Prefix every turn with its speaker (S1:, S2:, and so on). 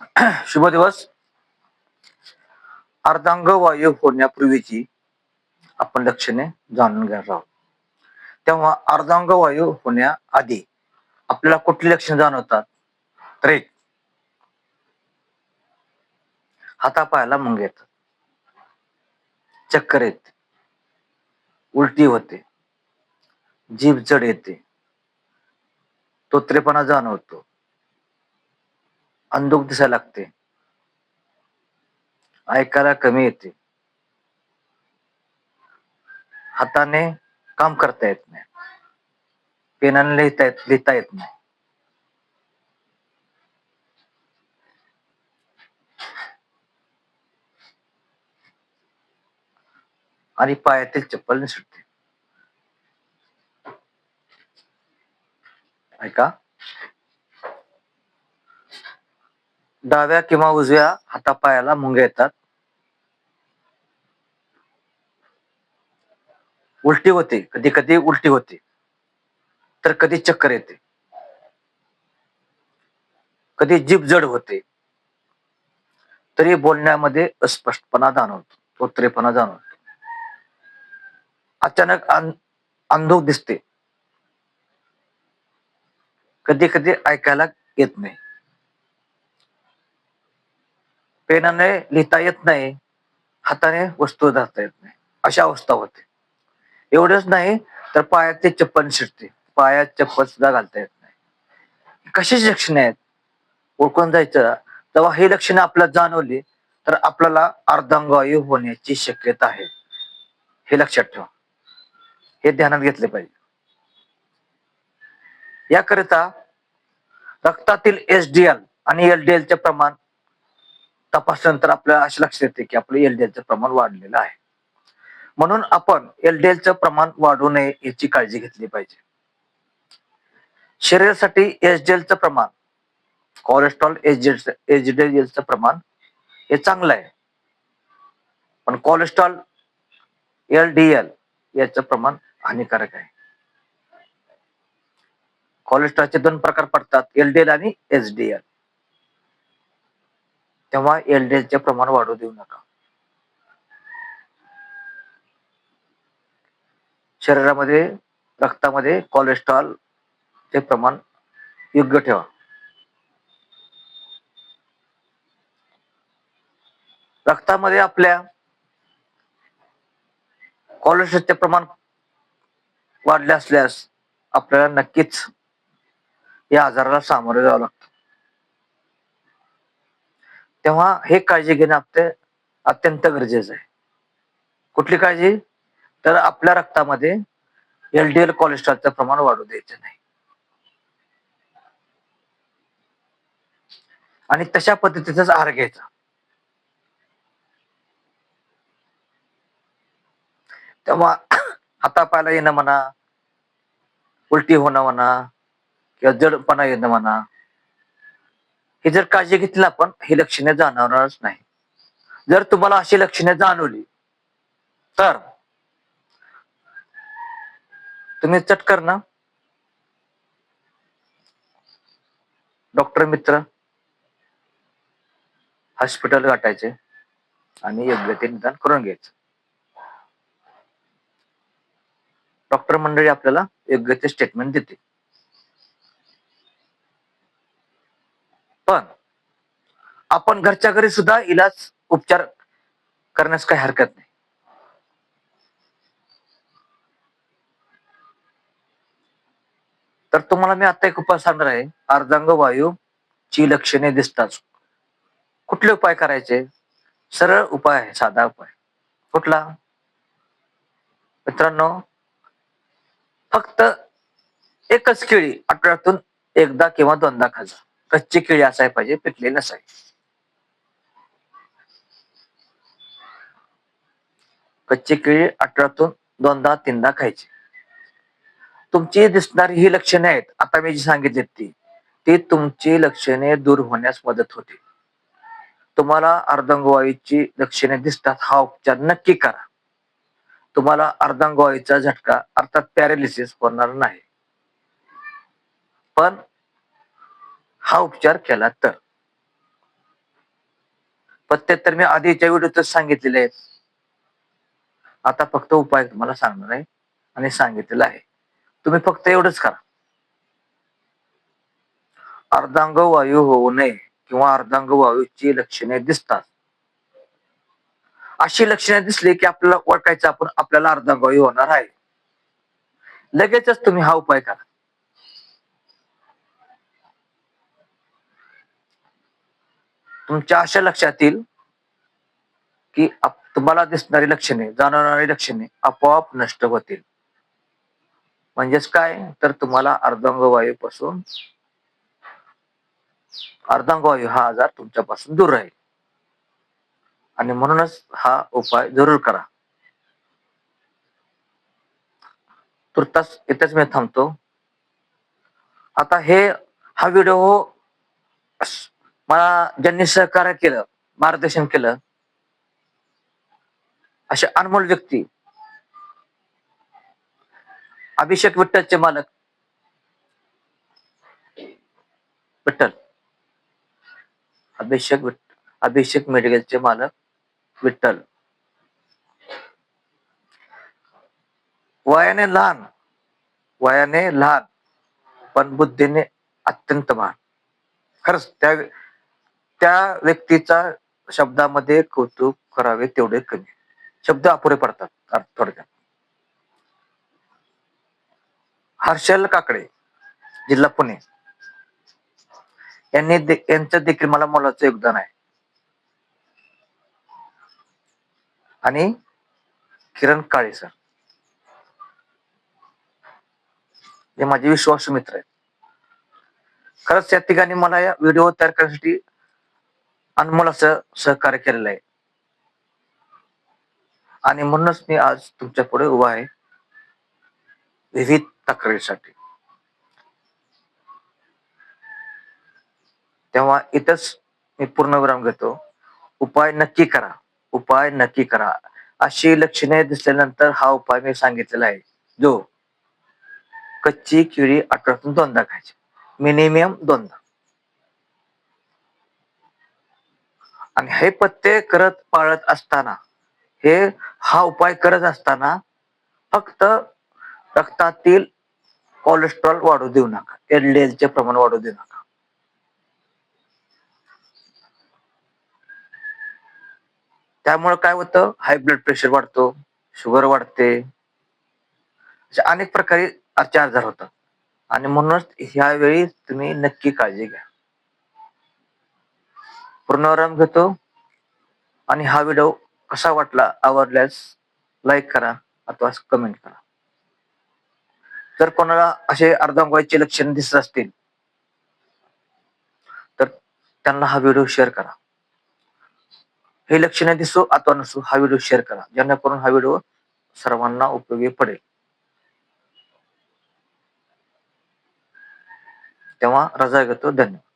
S1: शुभ दिवस. अर्धांग वायू होण्यापूर्वीची आपण लक्षणे जाणून घेणार आहोत. तेव्हा अर्धांग वायू होण्याआधी आपल्याला कुठली लक्षणे जाणवतात? तर एक हातापायाला मुंग येतात. चक्कर येते. उलटी होते. जीभ जड येते. तोत्रेपणा जाणवतो. अंधुक दिसायला लागते. ऐकायला कमी येते. हाताने काम करता येत नाही. पेनाने लिहिता येत लिहिता येत नाही. आणि पायातील चप्पल सुटते ऐका. डाव्या किंवा उजव्या हातापायाला मुंग्या येतात. उलटी होते कधी कधी उलटी होते तर कधी चक्कर येते. कधी जीभ जड होते तरी बोलण्यामध्ये अस्पष्टपणा जाणवतो तोत्रेपणा जाणवतो. अचानक अं- अंधुक दिसते. कधी कधी ऐकायला येत नाही. पेनाने लिहिता येत नाही हाताने वस्तू धरता येत नाही. अशा अवस्था होते. एवढंच नाही तर पायात ते चप्पल शिरते. पायात चप्पल सुद्धा घालता येत नाही. कशाची लक्षणे आहेत? ओळखून जायचं? तेव्हा ही लक्षणे आपल्याला जाणवली तर आपल्याला अर्धांगवायू होण्याची शक्यता आहे. हे लक्षात ठेवा. हे ध्यानात घेतले पाहिजे. याकरिता रक्तातील एसडीएल डी एल आणि एल चे प्रमाण तपासल्यानंतर आपल्याला असे लक्षात येते की आपलं एलडीएलचं प्रमाण वाढलेलं आहे. म्हणून आपण एलडीएलचं प्रमाण वाढू नये याची काळजी घेतली पाहिजे. शरीरासाठी एस प्रमाण कोलेस्ट्रॉल एचडीएलचं प्रमाण हे चांगलं आहे. पण कोलेस्ट्रॉल एलडीएल याचं प्रमाण हानिकारक आहे. कोलेस्ट्रॉलचे दोन प्रकार पडतात एलडीएल आणि एचडीएल तेव्हा LDL चे प्रमाण वाढू देऊ नका. शरीरामध्ये रक्तामध्ये कोलेस्ट्रॉल चे प्रमाण योग्य ठेवा. रक्तामध्ये आपल्या कोलेस्ट्रॉलचे प्रमाण वाढले असल्यास आपल्याला नक्कीच या आजाराला सामोरे जावं लागतं. तेव्हा हे काळजी घेणं आपले अत्यंत गरजेचं आहे. कुठली काळजी? तर आपल्या रक्तामध्ये एलडीएल कोलेस्ट्रॉलचं प्रमाण वाढू द्यायचं नाही. आणि तशा पद्धतीचाच आहार घ्यायचा. तेव्हा हातापायला येणं म्हणा उलटी होणं म्हणा किंवा जडपणा येणं म्हणा हे जर काळजी घेतली आपण ही लक्षणे जाणवणारच नाही. जर तुम्हाला अशी लक्षणे जाणवली तर तुम्ही चटकर ना. डॉक्टर मित्र हॉस्पिटल गाठायचे आणि योग्य ते निदान करून घ्यायचं. डॉक्टर मंडळी आपल्याला योग्य ते स्टेटमेंट देते पण आपण घरच्या घरी सुद्धा इलाज उपचार करण्यास काही हरकत नाही. तर तुम्हाला मी आता एक उपाय सांगणार आहे. अर्धांग वायू ची लक्षणे दिसतात. कुठले उपाय करायचे? सरळ उपाय आहे साधा उपाय. कुठला? मित्रांनो फक्त एकच केळी आठवड्यातून एकदा किंवा दोनदा खाजा. कच्ची केळी असाय पाहिजे पिकले नसाय कच्ची केळी आठवड्यातून दोनदा तीनदा खायची. तुमची दिसणारी ही लक्षणे आहेत. आता मी जी सांगितली ती ती तुमची लक्षणे दूर होण्यास मदत होते. तुम्हाला अर्धांगवायूची लक्षणे दिसतात. हा उपचार नक्की करा. तुम्हाला अर्धांगवायूचा झटका अर्थात पॅरालिसिस होणार नाही. पण हा उपचार केला तर. पत्ते तर मी आधीच्या व्हिडिओतच सांगितलेले आहेत. आता फक्त उपाय तुम्हाला सांगणार आहे आणि सांगितलेलं आहे. तुम्ही फक्त एवढंच करा. अर्धांग वायू होऊ नये किंवा अर्धांग वायूची लक्षणे दिसतात. अशी लक्षणे दिसली की आपल्याला ओळखायचं आपण आपल्याला अर्धांग वायू होणार आहे. लगेचच तुम्ही हा उपाय करा. तुमच्या अशा लक्षात येईल की तुम्हाला दिसणारी लक्षणे जाणवणारी लक्षणे आपोआप नष्ट होतील. म्हणजेच काय? तर तुम्हाला अर्धांगवायूपासून अर्धांगवायू हा आजार तुमच्यापासून दूर राहील. आणि म्हणूनच हा उपाय जरूर करा. तुर्तास इथेच मी थांबतो. आता हे हा व्हिडिओ मला ज्यांनी सहकार्य केलं मार्गदर्शन केलं असे अनमोल व्यक्ती अभिषेक विठ्ठलचे मालक विठ्ठल अभिषेक विठ- अभिषेक मेडिकलचे मालक विठ्ठल. वयाने लहान वयाने लहान पण बुद्धीने अत्यंत महान. खरंच त्या त्या व्यक्तीचा शब्दामध्ये कौतुक करावे तेवढे कमी. शब्द अपुरे पडतात थोडक्यात. हर्षल काकडे जिल्हा पुणे. यांनी यांचं देखील मला मोलाचं योगदान आहे. आणि किरण काळे सर. हे माझे विश्वासू मित्र आहेत. खरंच या ठिकाणी मला या व्हिडिओ तयार करण्यासाठी अनमोल असं सहकार्य केलेलं आहे. आणि म्हणूनच मी आज तुमच्यापुढे उभा आहे. विविध तक्रारीसाठी. तेव्हा इथंच मी पूर्णविराम घेतो. उपाय नक्की करा. उपाय नक्की करा. अशी लक्षणे दिसल्यानंतर हा उपाय मी सांगितलेला आहे. जो कच्ची केळी आठवड्यातून दोनदा खायची. मिनिमम दोनदा. आणि हे पत्ते करत पाळत असताना हे हा उपाय करत असताना फक्त रक्तातील कोलेस्ट्रॉल वाढू देऊ नका. एलडीएलचे चे प्रमाण वाढू देऊ नका. त्यामुळे काय होतं? हाय ब्लड प्रेशर वाढतो शुगर वाढते. अशा अनेक प्रकारे आजचे आजार होतात. आणि म्हणूनच ह्यावेळी तुम्ही नक्की काळजी घ्या. पूर्णविराम घेतो. आणि हा व्हिडिओ कसा वाटला आवडल्यास लाईक करा अथवा कमेंट करा. जर कोणाला असे अर्धांगवायचे लक्षण दिसत असतील तर त्यांना हा व्हिडिओ शेअर करा. हे लक्षणे दिसो अथवा नसो हा व्हिडिओ शेअर करा. जेणेकरून हा व्हिडिओ सर्वांना उपयोगी पडेल. तेव्हा रजा घेतो. धन्यवाद.